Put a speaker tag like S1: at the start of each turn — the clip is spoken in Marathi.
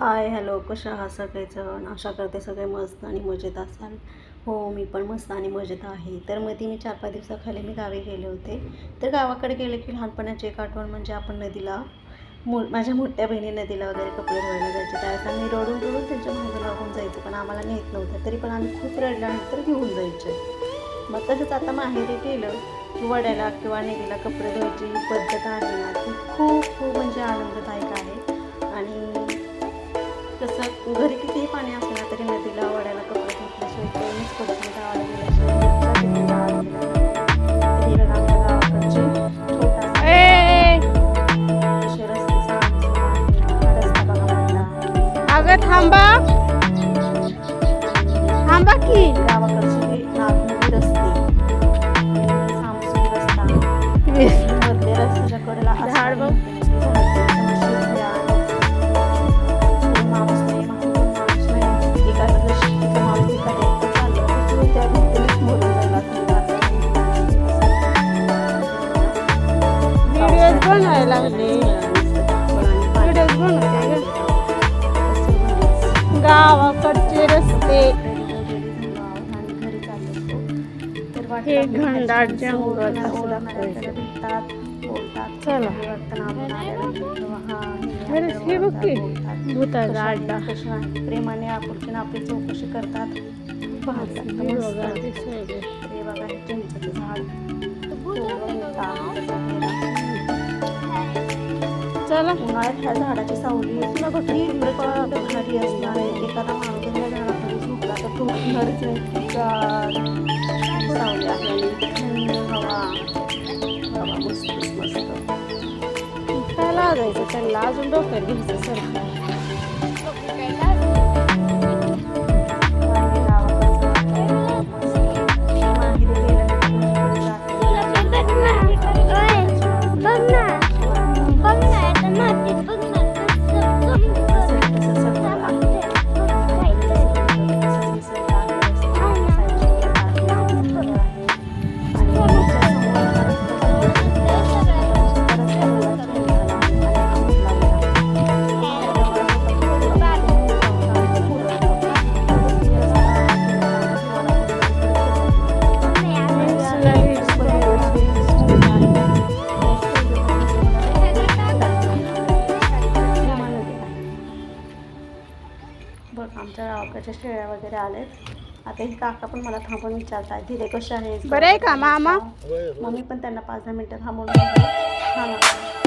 S1: हाय हॅलो कशा आहात सगळेजण? आशा करते सगळे मस्त आणि मजेत असाल. हो मी पण मस्त आणि मजेत आहे. तर मग ती मी चार पाच दिवसाखाली मी गावी गेले होते. तर गावाकडे गेले की लहानपणाची एक आठवण म्हणजे आपण नदीला मो माझ्या मोठ्या बहिणी नदीला वगैरे कपडे धुवायला जायचे. त्यावेळेस आम्ही रडून रडून त्यांच्या मागं लागून जायचो पण आम्हाला नेत नव्हतं. तरी पण आम्ही खूप रडल्यानंतर घेऊन जायचे. मग तसंच आता माहेरी गेलं की वड्याला किंवा नदीला कपडे धुवायची जी पद्धत आहे ना ती खूप खूप म्हणजे आनंददायक आहे घरी कितीही पाणी असलं तरी नदीला वड्याला कपडे धुतल्याशिवाय कोणीच पडत नाही गावाला गेल्याशिवाय. तिकडे गावाला गेल्याशिवाय. तर
S2: बनवायला लागले व्हिडिओज बनवते. गावाकडचे रस्ते हे घनदाट जंगल असं दाखवायचं. चला. हे बघ की, भुताचा अड्डा.
S1: प्रेमाने आपुलकीने आपली चौकशी करतात पाहतात
S2: हे. बघा,
S1: झाड
S2: झाला
S1: उन्हाळ्यात ह्या झाडाची सावली किती भारी असणार आहे. एखादा माणूस जर झाडाखाली झोपला तर तो उठणारच नाही सावली आहे. थंड हवा. हवा मस्त मस्त.
S2: काय लाजायचं त्याला अजून डोक्यात घ्यायचं
S1: सरकार 妈妈这不能 आमच्या गावाकडच्या शेळ्या वगैरे आलेत. आता ही काका पण मला थांबून विचारतात दिदे कशा आहेत?
S2: बरं आहे का मामा?
S1: मम्मी पण त्यांना पाच दहा मिनिटं थांबून छान आहे.